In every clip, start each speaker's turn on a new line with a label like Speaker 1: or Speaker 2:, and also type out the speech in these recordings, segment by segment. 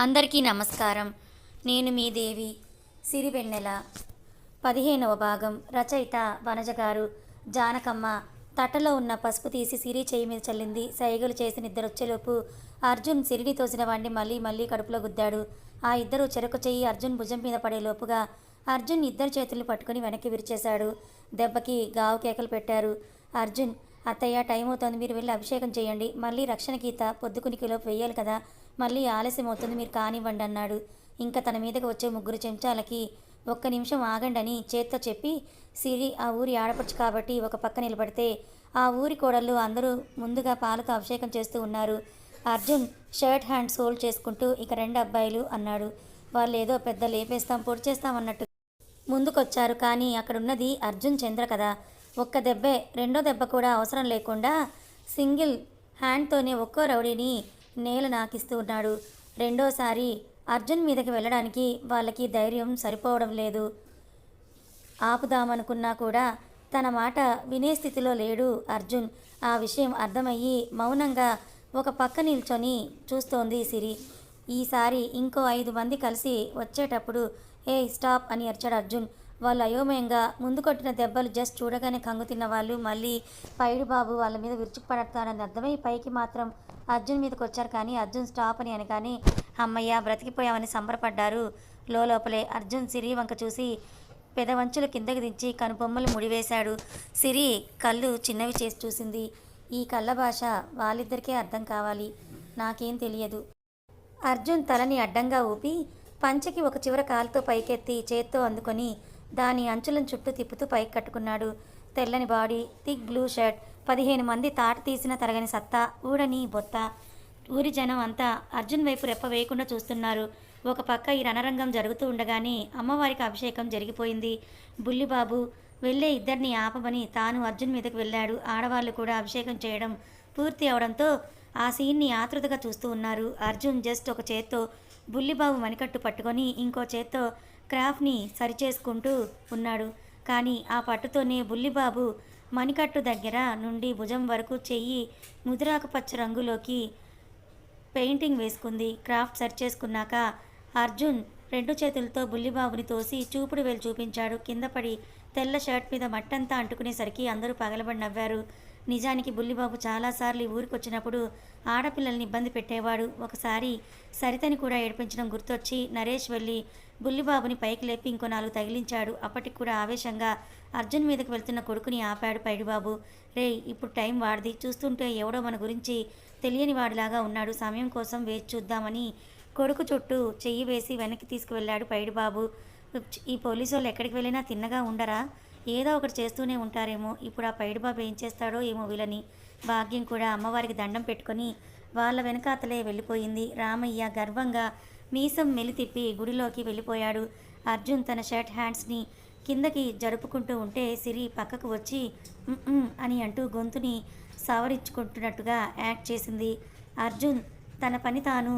Speaker 1: అందరికీ నమస్కారం. నేను మీ దేవి సిరివెన్నెల. పదిహేనవ భాగం. రచయిత వనజ గారు. జానకమ్మ తట్టలో ఉన్న పసుపు తీసి సిరి చేయి మీద చల్లింది. సైగలు చేసిన ఇద్దరు వచ్చేలోపు అర్జున్ సిరిని తోసిన వాడిని మళ్ళీ మళ్ళీ కడుపులో గుద్దాడు. ఆ ఇద్దరు చెరకు చెయ్యి అర్జున్ భుజం మీద పడే లోపుగా అర్జున్ ఇద్దరు చేతులు పట్టుకుని వెనక్కి విరిచేశాడు. దెబ్బకి గావు కేకలు పెట్టారు. అర్జున్ అత్తయ్య టైం అవుతోంది మీరు వెళ్ళి అభిషేకం చేయండి. మళ్ళీ రక్షణ గీత పొద్దుకునికిలోపు వెయ్యాలి కదా. మళ్ళీ ఆలస్యం అవుతుంది మీరు కానివ్వండి అన్నాడు. ఇంకా తన మీదకి వచ్చే ముగ్గురు చెంచాలకి ఒక్క నిమిషం ఆగండి అని చేత్తో చెప్పి సిరి ఆ ఊరి ఆడపడుచు కాబట్టి ఒక పక్క నిలబడితే ఆ ఊరి కోడళ్ళు అందరూ ముందుగా పాలతో అభిషేకం చేస్తూ ఉన్నారు. అర్జున్ షర్ట్ హ్యాండ్ సోల్డ్ చేసుకుంటూ ఇక రెండు అబ్బాయిలు అన్నాడు. వాళ్ళు ఏదో పెద్ద లేపేస్తాం పొడి చేస్తాం అన్నట్టు ముందుకొచ్చారు. కానీ అక్కడున్నది అర్జున్ చంద్ర కదా. ఒక్క దెబ్బే రెండో దెబ్బ కూడా అవసరం లేకుండా సింగిల్ హ్యాండ్తోనే ఒక్కో రౌడీని నేల నాకిస్తూ ఉన్నాడు. రెండోసారి అర్జున్ మీదకి వెళ్ళడానికి వాళ్ళకి ధైర్యం సరిపోవడం లేదు. ఆపుదామనుకున్నా కూడా తన మాట వినే స్థితిలో లేడు అర్జున్. ఆ విషయం అర్థమయ్యి మౌనంగా ఒక పక్క నిల్చొని చూస్తోంది సిరి. ఈసారి ఇంకో ఐదు మంది కలిసి వచ్చేటప్పుడు ఏ స్టాప్ అని అరిచాడు అర్జున్. వాళ్ళు అయోమయంగా ముందు కొట్టిన దెబ్బలు జస్ట్ చూడగానే కంగు తిన్న వాళ్ళు మళ్ళీ పైడు బాబు వాళ్ళ మీద విరుచుకుపడతాడని అర్థమై పైకి మాత్రం అర్జున్ మీదకి వచ్చారు. కానీ అర్జున్ స్టాప్ అని అనగానే అమ్మయ్య బ్రతికిపోయామని సంబరపడ్డారు. లోపలే అర్జున్ సిరి వంక చూసి పెదవంచులు కిందకి దించి కనుబొమ్మలు ముడివేశాడు. సిరి కళ్ళు చిన్నవి చేసి చూసింది. ఈ కళ్ళ భాష వాళ్ళిద్దరికే అర్థం కావాలి. నాకేం తెలియదు. అర్జున్ తలని అడ్డంగా ఊపి పంచకి ఒక చివర కాలుతో పైకెత్తి చేత్తో అందుకొని దాని అంచులను చుట్టూ తిప్పుతూ పైకి కట్టుకున్నాడు. తెల్లని బాడీ థిక్ బ్లూ షర్ట్ పదిహేను మంది తాట తీసిన తరగని సత్తా ఊడని బొత్త. ఊరి జనం అంతా అర్జున్ వైపు రెప్ప వేయకుండా చూస్తున్నారు. ఒక పక్క ఈ రణరంగం జరుగుతూ ఉండగానే అమ్మవారికి అభిషేకం జరిగిపోయింది. బుల్లిబాబు వెళ్ళే ఇద్దరిని ఆపమని తాను అర్జున్ మీదకు వెళ్ళాడు. ఆడవాళ్ళు కూడా అభిషేకం చేయడం పూర్తి అవడంతో ఆ సీన్ని ఆతృతగా చూస్తూ ఉన్నారు. అర్జున్ జస్ట్ ఒక చేత్తో బుల్లిబాబు మణికట్టు పట్టుకొని ఇంకో చేత్తో క్రాఫ్ట్ని సరిచేసుకుంటూ ఉన్నాడు. కానీ ఆ పట్టుతోనే బుల్లిబాబు మణికట్టు దగ్గర నుండి భుజం వరకు చెయ్యి ముదిరాకుపచ్చ రంగులోకి పెయింటింగ్ వేసుకుంది. క్రాఫ్ట్ సెట్ చేసుకున్నాక అర్జున్ రెండు చేతులతో బుల్లిబాబుని తోసి చూపుడు వేలు చూపించాడు. కింద పడి తెల్ల షర్ట్ మీద మట్టంతా అంటుకునేసరికి అందరూ పగలబడి నవ్వారు. నిజానికి బుల్లిబాబు చాలాసార్లు ఈ ఊరికొచ్చినప్పుడు ఆడపిల్లల్ని ఇబ్బంది పెట్టేవాడు. ఒకసారి సరితని కూడా ఏడిపించడం గుర్తొచ్చి నరేష్ వెళ్ళి బుల్లిబాబుని పైకి లేపి ఇంకో నాలుగు తగిలించాడు. అప్పటికి కూడా ఆవేశంగా అర్జున్ మీదకు వెళ్తున్న కొడుకుని ఆపాడు పైడిబాబు. రే ఇప్పుడు టైం వాడిది. చూస్తుంటే ఎవడో మన గురించి తెలియని వాడిలాగా ఉన్నాడు. సమయం కోసం వేచి చూద్దామని కొడుకు చుట్టూ చెయ్యి వేసి వెనక్కి తీసుకువెళ్ళాడు పైడిబాబు. ఈ పోలీసు వాళ్ళు ఎక్కడికి వెళ్ళినా తిన్నగా ఉండరా? ఏదో ఒకటి చేస్తూనే ఉంటారేమో. ఇప్పుడు ఆ పైడిబాబు ఏం చేస్తాడో ఏమో వీళ్ళని. భాగ్యం కూడా అమ్మవారికి దండం పెట్టుకొని వాళ్ళ వెనకాతలే వెళ్ళిపోయింది. రామయ్య గర్వంగా మీసం మెలి తిప్పి గుడిలోకి వెళ్ళిపోయాడు. అర్జున్ తన షర్ట్ హ్యాండ్స్ని కిందకి జరుపుకుంటూ ఉంటే సిరి పక్కకు వచ్చి అని అంటూ గొంతుని సవరించుకుంటున్నట్టుగా యాక్ట్ చేసింది. అర్జున్ తన పని తాను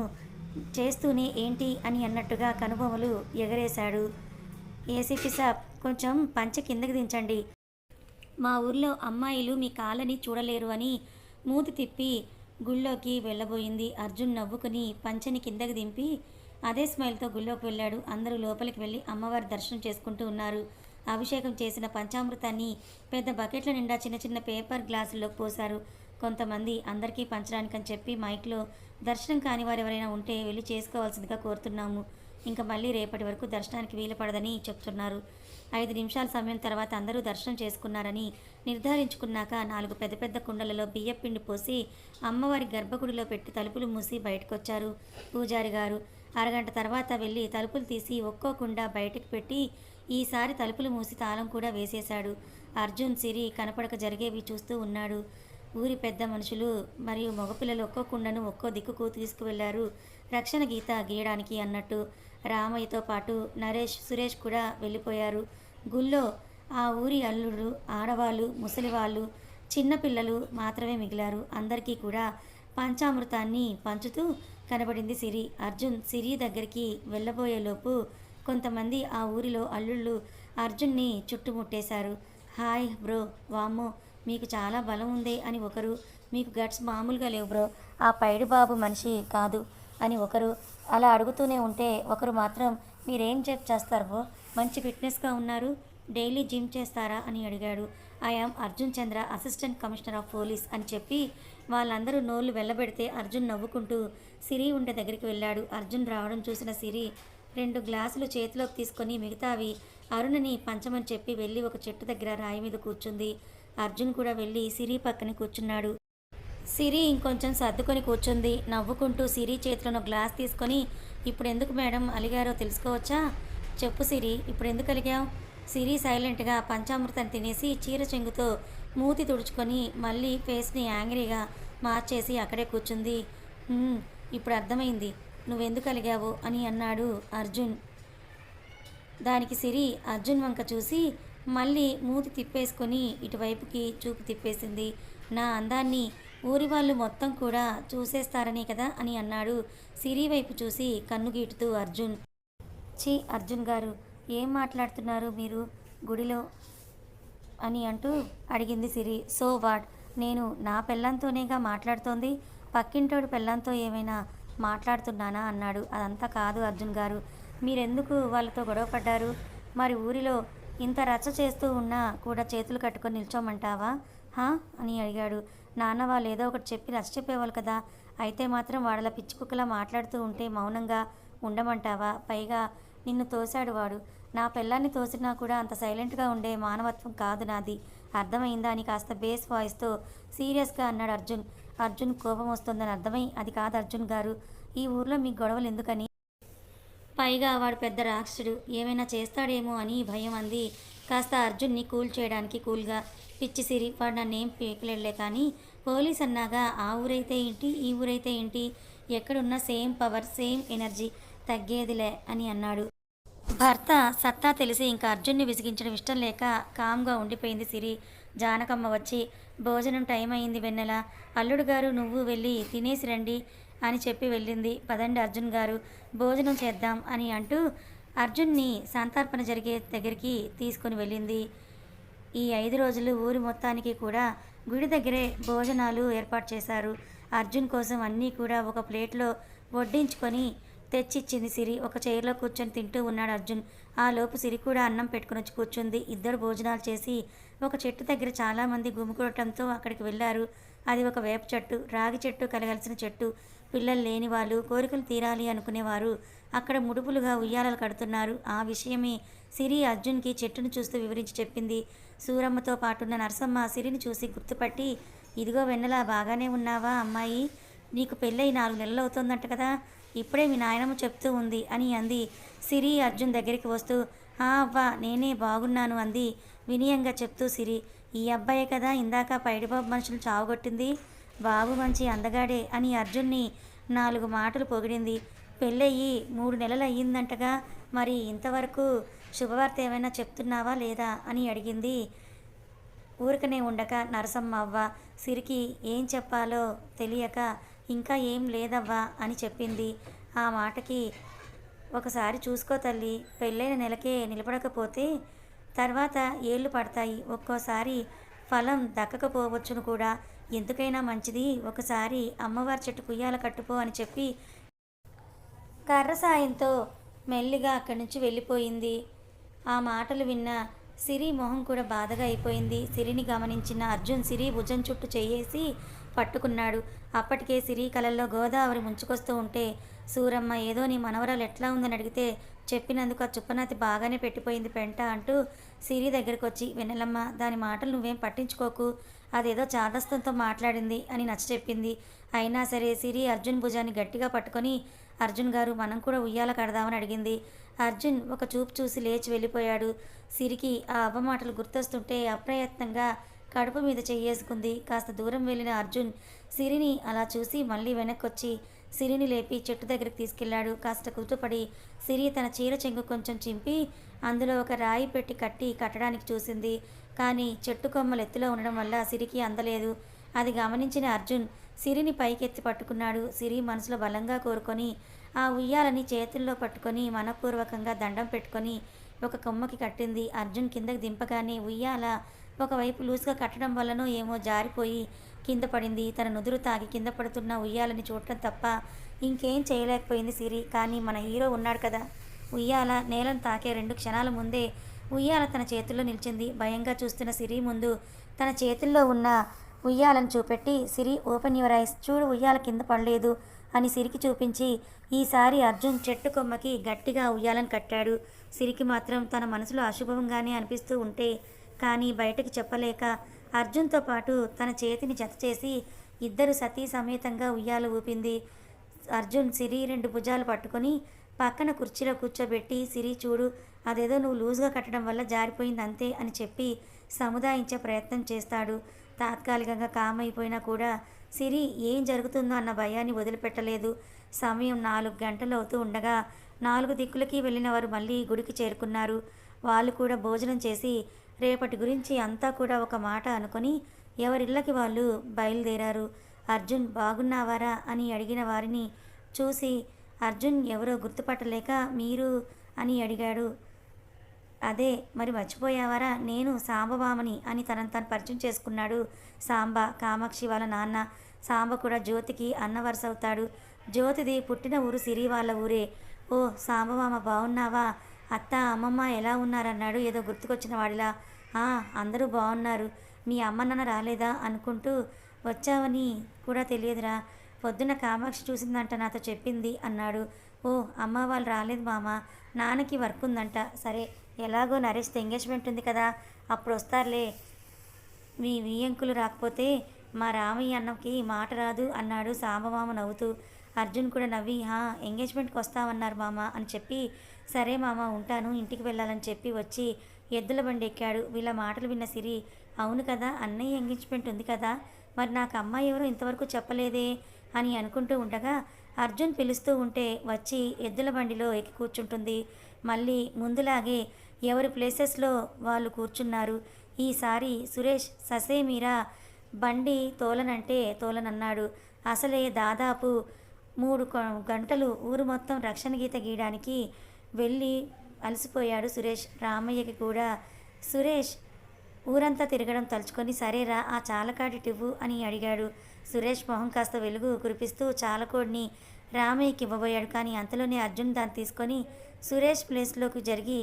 Speaker 1: చేస్తూనే ఏంటి అని అన్నట్టుగా కనుబొమలు ఎగరేశాడు. ఏసీపీ సాబ్ కొంచెం పంచె కిందకి దించండి. మా ఊర్లో అమ్మాయిలు మీ కాళ్ళని చూడలేరు అని మూతి తిప్పి గుళ్ళోకి వెళ్ళబోయింది. అర్జున్ నవ్వుకుని పంచెని కిందకి దింపి అదే స్మైల్తో గుళ్ళోకి వెళ్ళాడు. అందరూ లోపలికి వెళ్ళి అమ్మవారి దర్శనం చేసుకుంటూ ఉన్నారు. అభిషేకం చేసిన పంచామృతాన్ని పెద్ద బకెట్ల నిండా చిన్న చిన్న పేపర్ గ్లాసుల్లో పోశారు. కొంతమంది అందరికీ పంచడానికని చెప్పి మైక్లో దర్శనం కాని వారు ఎవరైనా ఉంటే వెళ్ళి చేసుకోవాల్సిందిగా కోరుతున్నాము. ఇంకా మళ్ళీ రేపటి వరకు దర్శనానికి వీలు పడదని చెప్తున్నారు. ఐదు నిమిషాల సమయం తర్వాత అందరూ దర్శనం చేసుకున్నారని నిర్ధారించుకున్నాక నాలుగు పెద్ద పెద్ద కుండలలో బియ్యపిండి పోసి అమ్మవారి గర్భగుడిలో పెట్టి తలుపులు మూసి బయటకొచ్చారు. పూజారి గారు అరగంట తర్వాత వెళ్ళి తలుపులు తీసి ఒక్కో కుండ బయటకు పెట్టి ఈసారి తలుపులు మూసి తాళం కూడా వేసేశాడు. అర్జున్ సిరి కనపడక జరిగేవి చూస్తూ ఉన్నాడు. ఊరి పెద్ద మనుషులు మరియు మగపిల్లలు ఒక్కో కుండను ఒక్కో దిక్కుకు తీసుకువెళ్ళారు. రక్షణ గీత గీయడానికి అన్నట్టు రామయ్యతో పాటు నరేష్ సురేష్ కూడా వెళ్ళిపోయారు. గుళ్ళో ఆ ఊరి అల్లుడు ఆడవాళ్ళు ముసలివాళ్ళు చిన్నపిల్లలు మాత్రమే మిగిలారు. అందరికీ కూడా పంచామృతాన్ని పంచుతూ కనబడింది సిరి. అర్జున్ సిరి దగ్గరికి వెళ్ళబోయేలోపు కొంతమంది ఆ ఊరిలో అల్లుళ్ళు అర్జున్ని చుట్టుముట్టేశారు. హాయ్ బ్రో వామ్మో మీకు చాలా బలం ఉందే అని ఒకరు మీకు గట్స్ మామూలుగా లేవు బ్రో ఆ పైడి బాబు మనిషి కాదు అని ఒకరు అలా అడుగుతూనే ఉంటే ఒకరు మాత్రం మీరేం చెప్ చేస్తారు మంచి ఫిట్నెస్గా ఉన్నారు. డైలీ జిమ్ చేస్తారా? అని అడిగాడు. I am Arjun Chandra assistant commissioner of police అని చెప్పి వాళ్ళందరూ నోళ్ళు వెళ్ళబెడితే అర్జున్ నవ్వుకుంటూ సిరి ఉండే దగ్గరికి వెళ్ళాడు. అర్జున్ రావడం చూసిన సిరి రెండు గ్లాసులు చేతిలోకి తీసుకొని మిగతావి అరుణని పంచమని చెప్పి వెళ్ళి ఒక చెట్టు దగ్గర రాయి మీద కూర్చుంది. అర్జున్ కూడా వెళ్ళి సిరి పక్కన కూర్చున్నాడు. సిరి ఇంకొంచెం సర్దుకొని కూర్చుంది. నవ్వుకుంటూ సిరి చేతిలో గ్లాస్ తీసుకొని ఇప్పుడు ఎందుకు మేడం అలిగారో తెలుసుకోవచ్చా? చెప్పు సిరి ఇప్పుడు ఎందుకు అలిగావు? సిరి సైలెంట్గా పంచామృతం తినేసి చీర చెంగుతో మూతి తుడుచుకొని మళ్ళీ ఫేస్ని యాంగ్రీగా మార్చేసి అక్కడే కూర్చుంది. ఇప్పుడు అర్థమైంది. నువ్వెందుకు అలిగావు అని అన్నాడు అర్జున్. దానికి సిరి అర్జున్ వంక చూసి మళ్ళీ మూతి తిప్పేసుకొని ఇటువైపుకి చూపు తిప్పేసింది. నా అందాన్ని ఊరి వాళ్ళు మొత్తం కూడా చూసేస్తారనే కదా అని అన్నాడు సిరి వైపు చూసి కన్ను గీటుతూ అర్జున్. ఛీ అర్జున్ గారు ఏం మాట్లాడుతున్నారు మీరు గుడిలో? అని అంటూ అడిగింది సిరి. So what? నేను నా పెళ్ళంతోనేగా మాట్లాడుతోంది? పక్కింటోడు పెళ్ళంతో ఏమైనా మాట్లాడుతున్నానా అన్నాడు. అదంతా కాదు అర్జున్ గారు. మీరెందుకు వాళ్ళతో గొడవపడ్డారు మరి ఊరిలో ఇంత రచ్చ చేస్తూ ఉన్నా కూడా చేతులు కట్టుకొని నిల్చోమంటావా? హా? అని అడిగాడు. నాన్న వాళ్ళు ఏదో ఒకటి చెప్పి రచ్చ చెప్పేవాళ్ళు కదా. అయితే మాత్రం వాళ్ళ పిచ్చి కుక్కలా మాట్లాడుతూ ఉంటే మౌనంగా ఉండమంటావా? పైగా నిన్ను తోశాడు వాడు. నా పిల్లాన్ని తోసినా కూడా అంత సైలెంట్గా ఉండే మానవత్వం కాదు నాది. అర్థమైందా? అని కాస్త బేస్ వాయిస్తో సీరియస్గా అన్నాడు అర్జున్. అర్జున్ కోపం వస్తుందని అర్థమై అది కాదు అర్జున్ గారు ఈ ఊర్లో మీ గొడవలు ఎందుకని? పైగా వాడు పెద్ద రాక్షసుడు. ఏమైనా చేస్తాడేమో అని భయం అంది కాస్త అర్జున్ని కూల్ చేయడానికి కూల్గా పిచ్చి సిరి వాడు నన్నేం పీకలేడులే కానీ పోలీస్ అన్నాగా ఆ ఊరైతే ఏంటి? ఈ ఊరైతే ఏంటి? ఎక్కడున్నా సేమ్ పవర్ సేమ్ ఎనర్జీ తగ్గేదిలే అని అన్నాడు. భర్త సత్తా తెలిసి ఇంకా అర్జున్ని విసిగించడం ఇష్టం లేక కామ్గా ఉండిపోయింది సిరి. జానకమ్మ వచ్చి భోజనం టైం అయింది వెన్నెల. అల్లుడు గారు నువ్వు వెళ్ళి తినేసి రండి అని చెప్పి వెళ్ళింది. పదండి అర్జున్ గారు భోజనం చేద్దాం అని అంటూ అర్జున్ని శాంతార్పణ జరిగే దగ్గరికి తీసుకొని వెళ్ళింది. ఈ ఐదు రోజులు ఊరి మొత్తానికి కూడా గుడి దగ్గరే భోజనాలు ఏర్పాటు చేశారు. అర్జున్ కోసం అన్నీ కూడా ఒక ప్లేట్లో వడ్డించుకొని తెచ్చిచ్చింది సిరి. ఒక చైర్లో కూర్చొని తింటూ ఉన్నాడు అర్జున్. ఆ లోపు సిరి కూడా అన్నం పెట్టుకుని వచ్చి కూర్చుంది. ఇద్దరు భోజనాలు చేసి ఒక చెట్టు దగ్గర చాలామంది గుమికూడటంతో అక్కడికి వెళ్ళారు. అది ఒక వేప చెట్టు రాగి చెట్టు కలగలిసిన చెట్టు. పిల్లలు లేని వాళ్ళు కోరికలు తీరాలి అనుకునేవారు. అక్కడ ముడుపులుగా ఉయ్యాలలు కడుతున్నారు. ఆ విషయమే సిరి అర్జున్కి చెట్టును చూస్తూ వివరించి చెప్పింది. సూరమ్మతో పాటున్న నరసమ్మ సిరిని చూసి గుర్తుపట్టి ఇదిగో వెన్నెల బాగానే ఉన్నావా అమ్మాయి? నీకు పెళ్ళై నాలుగు నెలలు అవుతుందంట కదా. ఇప్పుడే మీ నాయనమ్మ చెప్తూ ఉంది అని అంది. సిరి అర్జున్ దగ్గరికి వస్తూ "ఆ, అవ్వా నేనే బాగున్నాను అంది. వినయంగా చెప్తూ సిరి ఈ అబ్బాయే కదా ఇందాక పైడిబాబు మనుషులు చావగొట్టింది. బాబు మంచి అందగాడే అని అర్జున్ని నాలుగు మాటలు పొగిడింది. పెళ్ళయ్యి మూడు నెలలు అయ్యిందంటగా మరి ఇంతవరకు శుభవార్త ఏమైనా చెప్తున్నావా లేదా అని అడిగింది. ఊరికనే ఉండక నరసమ్మ అవ్వ సిరికి ఏం చెప్పాలో తెలియక ఇంకా ఏం లేదవ్వా అని చెప్పింది. ఆ మాటకి ఒకసారి చూసుకో తల్లి పెళ్ళైన నెలకే నిలబడకపోతే తర్వాత ఏళ్ళు పడతాయి. ఒక్కోసారి ఫలం దక్కకపోవచ్చును కూడా. ఎందుకైనా మంచిది. ఒకసారి అమ్మవారి చెట్టు కుయ్యాల కట్టుపో అని చెప్పి కర్ర సాయంతో మెల్లిగా అక్కడి నుంచి వెళ్ళిపోయింది. ఆ మాటలు విన్న సిరి మొహం కూడా బాధగా అయిపోయింది. సిరిని గమనించిన అర్జున్ సిరి భుజం చుట్టూ చేయేసి పట్టుకున్నాడు. అప్పటికే సిరి కలల్లో గోదావరి ముంచుకొస్తూ ఉంటే సూరమ్మ ఏదో నీ మనవరాలు ఎట్లా ఉందని అడిగితే చెప్పినందుకు ఆ చుప్పనాతి బాగానే పెట్టిపోయింది పెంట అంటూ సిరి దగ్గరకు వచ్చి వెన్నెలమ్మ దాని మాటలు నువ్వేం పట్టించుకోకు. అదేదో చాదస్తంతో మాట్లాడింది అని నచ్చ చెప్పింది. అయినా సరే సిరి అర్జున్ భుజాన్ని గట్టిగా పట్టుకొని అర్జున్ గారు మనం కూడా ఉయ్యాల కడదామని అడిగింది. అర్జున్ ఒక చూపు చూసి లేచి వెళ్ళిపోయాడు. సిరికి ఆ అవ్వ మాటలు గుర్తొస్తుంటే అప్రయత్నంగా కడుపు మీద చెయ్యేసుకుంది. కాస్త దూరం వెళ్ళిన అర్జున్ సిరిని అలా చూసి మళ్ళీ వెనక్కొచ్చి సిరిని లేపి చెట్టు దగ్గరికి తీసుకెళ్ళాడు. కాస్త కుతుపడి సిరి తన చీర చెంగు కొంచెం చింపి అందులో ఒక రాయి పెట్టి కట్టి కట్టడానికి చూసింది. కానీ చెట్టు కొమ్మలు ఎత్తులో ఉండడం వల్ల సిరికి అందలేదు. అది గమనించిన అర్జున్ సిరిని పైకెత్తి పట్టుకున్నాడు. సిరి మనసులో బలంగా కోరుకొని ఆ ఉయ్యాలని చేతుల్లో పట్టుకొని మనపూర్వకంగా దండం పెట్టుకొని ఒక కొమ్మకి కట్టింది. అర్జున్ కిందకి దింపగానే ఉయ్యాల ఒకవైపు లూజ్గా కట్టడం వల్లనో ఏమో జారిపోయి కింద పడింది. తన నుదురు తాగి కింద పడుతున్న ఉయ్యాలని చూడటం తప్ప ఇంకేం చేయలేకపోయింది సిరి. కానీ మన హీరో ఉన్నాడు కదా. ఉయ్యాల నేలను తాకే రెండు క్షణాల ముందే ఉయ్యాల తన చేతుల్లో నిలిచింది. భయంగా చూస్తున్న సిరి ముందు తన చేతుల్లో ఉన్న ఉయ్యాలను చూపెట్టి సిరి ఓపెన్ యువర్ ఐస్. చూడు ఉయ్యాల కింద పడలేదు. అని సిరికి చూపించి ఈసారి అర్జున్ చెట్టు కొమ్మకి గట్టిగా ఉయ్యాలను కట్టాడు. సిరికి మాత్రం తన మనసులో అశుభంగానే అనిపిస్తూ ఉంటే కానీ బయటకు చెప్పలేక అర్జున్తో పాటు తన చేతిని జత చేసి ఇద్దరు సతీ సమేతంగా ఉయ్యాలు ఊపింది. అర్జున్ సిరి రెండు భుజాలు పట్టుకొని పక్కన కుర్చీలో కూర్చోబెట్టి సిరి చూడు అదేదో నువ్వు లూజ్గా కట్టడం వల్ల జారిపోయింది అంతే అని చెప్పి సముదాయించే ప్రయత్నం చేస్తాడు. తాత్కాలికంగా కామ్ అయిపోయినా కూడా సిరి ఏం జరుగుతుందో అన్న భయాన్ని వదిలిపెట్టలేదు. సమయం నాలుగు గంటలు అవుతూ ఉండగా నాలుగు దిక్కులకి వెళ్ళిన వారు మళ్ళీ గుడికి చేరుకున్నారు. వాళ్ళు కూడా భోజనం చేసి రేపటి గురించి అంతా కూడా ఒక మాట అనుకొని ఎవరిళ్ళకి వాళ్ళు బయలుదేరారు. అర్జున్ బాగున్నావారా అని అడిగిన వారిని చూసి అర్జున్ ఎవరో గుర్తుపట్టలేక మీరు అని అడిగాడు. అదే మరి మర్చిపోయావారా? నేను సాంబబామని అని తనను తను పరిచయం చేసుకున్నాడు సాంబ కామాక్షి వాళ్ళ నాన్న. సాంబ కూడా జ్యోతికి అన్న వరుస అవుతాడు. జ్యోతిది పుట్టిన ఊరు సిరి వాళ్ళ ఊరే. ఓ సాంబమామ బాగున్నావా అత్త అమ్మమ్మ ఎలా ఉన్నారన్నాడు ఏదో గుర్తుకొచ్చిన వాడిలా. "ఆ, అందరూ బాగున్నారు మీ అమ్మ నాన్న రాలేదా? అనుకుంటూ వచ్చావని కూడా తెలియదురా. పొద్దున్న కామాక్షి చూసిందంట నాతో చెప్పింది అన్నాడు. ఓ అమ్మ వాళ్ళు రాలేదు మామ? నాన్నకి వర్క్ ఉందంట సరే. ఎలాగో నరేష్ ఎంగేజ్మెంట్ ఉంది కదా అప్పుడు వస్తారులే. మీ వియ్యంకులు రాకపోతే మా రామయ్య అన్నకి మాట రాదు అన్నాడు సాంబమామ నవ్వుతూ. అర్జున్ కూడా నవ్వి హా ఎంగేజ్మెంట్కి వస్తామన్నారు మామ అని చెప్పి సరే మామ ఉంటాను ఇంటికి వెళ్ళాలని చెప్పి వచ్చి ఎద్దుల బండి ఎక్కాడు. వీళ్ళ మాటలు విన్న సిరి అవును కదా అన్నయ్య ఎంగేజ్మెంట్ ఉంది కదా మరి నాకు అమ్మాయి ఎవరో ఇంతవరకు చెప్పలేదే అని అనుకుంటూ ఉండగా అర్జున్ పిలుస్తూ ఉంటే వచ్చి ఎద్దుల బండిలో ఎక్కి కూర్చుంటుంది. మళ్ళీ ముందులాగే ఎవరి ప్లేసెస్లో వాళ్ళు కూర్చున్నారు. ఈసారి సురేష్ ససేమీరా బండి తోలనంటే తోలనన్నాడు. అసలే దాదాపు మూడు గంటలు ఊరు మొత్తం రక్షణ గీత గీయడానికి వెళ్ళి అలసిపోయాడు సురేష్. రామయ్యకి కూడా సురేష్ ఊరంతా తిరగడం తలుచుకొని సరేరా ఆ చాలకాడిటివ్వు అని అడిగాడు. సురేష్ మొహం కాస్త వెలుగు కురిపిస్తూ చాలకోడిని రామయ్యకి ఇవ్వబోయాడు. కానీ అంతలోనే అర్జున్ దాన్ని తీసుకొని సురేష్ ప్లేస్లోకి జరిగి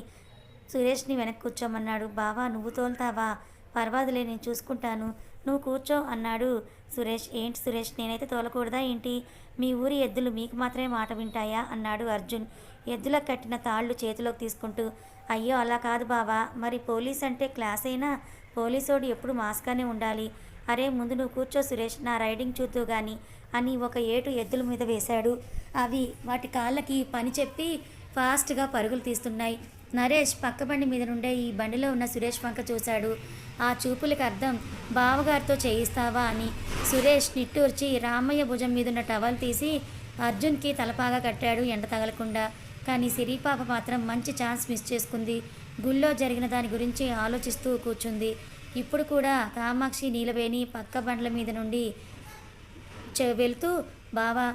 Speaker 1: సురేష్ని వెనక్కి కూర్చోమన్నాడు. బావా నువ్వు తోలుతావా? పర్వాదులే నేను చూసుకుంటాను. నువ్వు కూర్చో అన్నాడు సురేష్. ఏంటి సురేష్ నేనైతే తోలకూడదా? ఏంటి? మీ ఊరి ఎద్దులు మీకు మాత్రమే మాట వింటాయా? అన్నాడు అర్జున్. ఎద్దులకు కట్టిన తాళ్ళు చేతిలోకి తీసుకుంటూ అయ్యో అలా కాదు బావా. మరి పోలీస్ అంటే క్లాస్ అయినా పోలీసోడు ఎప్పుడు మాస్గానే ఉండాలి. అరే ముందు నువ్వు కూర్చో సురేష్ నా రైడింగ్ చూద్దు గాని అని ఒక ఏటు ఎద్దుల మీద వేశాడు. అవి వాటి కాళ్ళకి పని చెప్పి ఫాస్ట్గా పరుగులు తీస్తున్నాయి. నరేష్ పక్క బండి మీద నుండే ఈ బండిలో ఉన్న సురేష్ వంక చూశాడు. ఆ చూపులకు అర్థం బావగారితో చేయిస్తావా అని. సురేష్ నిట్టూర్చి రామయ్య భుజం మీద ఉన్న టవల్ తీసి అర్జున్కి తలపాగా కట్టాడు ఎండ తగలకుండా. కానీ సిరిపాప మాత్రం మంచి ఛాన్స్ మిస్ చేసుకుంది. గుళ్ళో జరిగిన దాని గురించి ఆలోచిస్తూ కూర్చుంది. ఇప్పుడు కూడా కామాక్షి నీలవేణి పక్క బండ్ల మీద నుండి వెళ్తూ బావా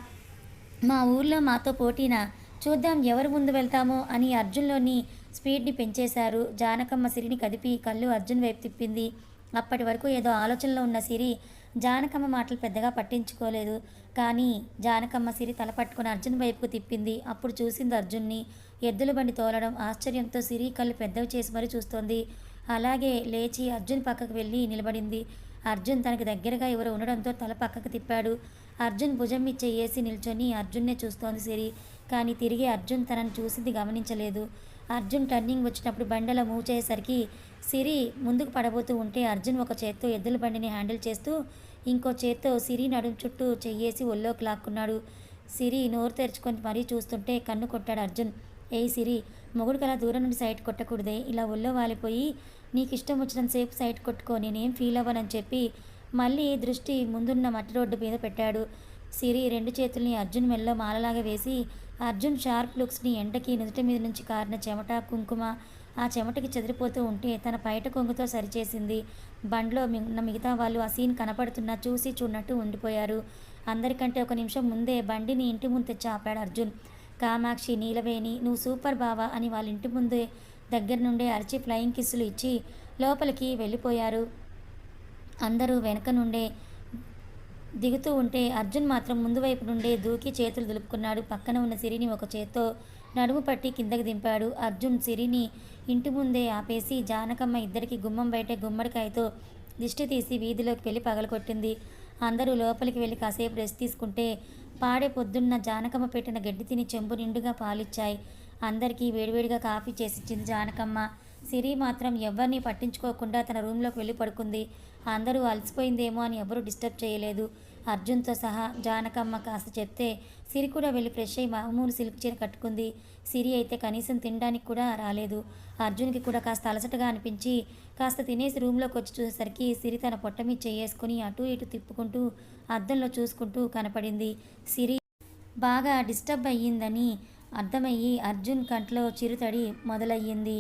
Speaker 1: మా ఊర్లో మాతో పోటీనా? చూద్దాం ఎవరు ముందు వెళ్తామో అని అర్జున్లోని స్పీడ్ని పెంచేశారు. జానకమ్మ సిరిని కదిపి కళ్ళు అర్జున్ వైపు తిప్పింది. అప్పటి వరకు ఏదో ఆలోచనలో ఉన్న సిరి జానకమ్మ మాటలు పెద్దగా పట్టించుకోలేదు. కానీ జానకమ్మ సిరి తల పట్టుకుని అర్జున్ వైపుకు తిప్పింది. అప్పుడు చూసింది అర్జున్ని. ఎద్దుల బండి తోలడం ఆశ్చర్యంతో సిరి కళ్ళు పెద్దవి చేసి మరీ చూస్తోంది. అలాగే లేచి అర్జున్ పక్కకు వెళ్ళి నిలబడింది. అర్జున్ తనకు దగ్గరగా ఎవరు ఉండడంతో తల పక్కకు తిప్పాడు. అర్జున్ భుజం మీద చెయ్యేసి నిల్చొని అర్జున్నే చూస్తోంది సిరి. కానీ తిరిగి అర్జున్ తనను చూసింది గమనించలేదు. అర్జున్ టర్నింగ్ వచ్చినప్పుడు బండలో మూవ్ చేసేసరికి సిరి ముందుకు పడబోతూ ఉంటే అర్జున్ ఒక చేత్తో ఎద్దుల బండిని హ్యాండిల్ చేస్తూ ఇంకో చేత్తో సిరి నడుము చుట్టూ చెయ్యేసి ఒళ్ళోకి లాక్కున్నాడు. సిరి నోరు తెరుచుకొని మరీ చూస్తుంటే కన్ను కొట్టాడు అర్జున్. ఏయ్ సిరి మొగుడు అలా దూరం నుండి సైట్ కొట్టకూడదే. ఇలా ఒళ్ళో వాలిపోయి నీకు ఇష్టం వచ్చినంతసేపు సైట్ కొట్టుకో నేనేం ఫీల్ అవ్వనని చెప్పి మళ్ళీ దృష్టి ముందున్న మట్టి రోడ్డు మీద పెట్టాడు. సిరి రెండు చేతుల్ని అర్జున్ మెల్లో మాలలాగా వేసి అర్జున్ షార్ప్ లుక్స్ని ఎండకి నుదుటి మీద నుంచి కారిన చెమట కుంకుమ ఆ చెమటకి చెదిరిపోతూ ఉంటే తన పైట కొంగుతో సరిచేసింది. బండ్లో ఉన్న మిగతా వాళ్ళు ఆ సీన్ కనపడుతున్నా చూసి చూడనట్టు ఉండిపోయారు. అందరికంటే ఒక నిమిషం ముందే బండిని ఇంటి ముందు తెచ్చి ఆపాడు అర్జున్. కామాక్షి నీలవేణి నువ్వు సూపర్ బావా అని వాళ్ళ ఇంటి ముందే దగ్గర నుండే అరిచి ఫ్లయింగ్ కిస్సులు ఇచ్చి లోపలికి వెళ్ళిపోయారు. అందరూ వెనక నుండే దిగుతూ ఉంటే అర్జున్ మాత్రం ముందు వైపు నుండే దూకి చేతులు దులుపుకున్నాడు. పక్కన ఉన్న సిరిని ఒక చేత్తో నడుము పట్టి కిందకి దింపాడు. అర్జున్ సిరిని ఇంటి ముందే ఆపేసి జానకమ్మ ఇద్దరికి గుమ్మం బయట గుమ్మడికాయతో దిష్టి తీసి వీధిలోకి వెళ్ళి పగలగొట్టింది. అందరూ లోపలికి వెళ్ళి కాసేపు రెస్ట్ తీసుకుంటే పాడే పొద్దున్న జానకమ్మ పెట్టిన గడ్డి తిని చెంబు నిండుగా పాలిచ్చాయి. అందరికీ వేడివేడిగా కాఫీ చేసిచ్చింది జానకమ్మ. సిరి మాత్రం ఎవరిని పట్టించుకోకుండా తన రూమ్లోకి వెళ్ళి పడుకుంది. అందరూ అలసిపోయిందేమో అని ఎవరూ డిస్టర్బ్ చేయలేదు. అర్జున్తో సహా జానకమ్మ కాస్త చెప్తే సిరి కూడా వెళ్ళి ఫ్రెష్ అయ్యి మామూలు సిల్క్ చీర కట్టుకుంది. సిరి అయితే కనీసం తినడానికి కూడా రాలేదు. అర్జున్కి కూడా కాస్త అలసటగా అనిపించి కాస్త తినేసి రూమ్లోకి వచ్చి చూసేసరికి సిరి తన పొట్ట మీద చేసుకుని అటు ఇటు తిప్పుకుంటూ అద్దంలో చూసుకుంటూ కనపడింది. సిరి బాగా డిస్టర్బ్ అయ్యిందని అర్థమయ్యి అర్జున్ కంట్లో చిరుతడి మొదలయ్యింది.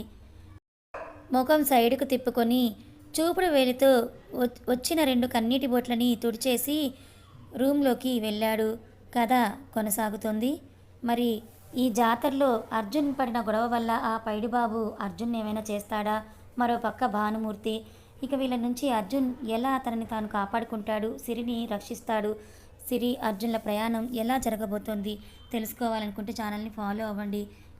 Speaker 1: ముఖం సైడుకు తిప్పుకొని చూపుడు వేలితో వచ్చిన రెండు కన్నీటి బొట్లని తుడిచేసి రూమ్లోకి వెళ్ళాడు. కథ కొనసాగుతుంది. మరి ఈ జాతరలో అర్జున్ పడిన గొడవ వల్ల ఆ పైడిబాబు అర్జున్ ఏమైనా చేస్తాడా? మరో పక్క భానుమూర్తి. ఇక వీళ్ళ నుంచి అర్జున్ ఎలా తనని తాను కాపాడుకుంటాడు? సిరిని రక్షిస్తాడు. సిరి అర్జున్ల ప్రయాణం ఎలా జరగబోతోంది? తెలుసుకోవాలనుకుంటే ఛానల్ని ఫాలో అవ్వండి.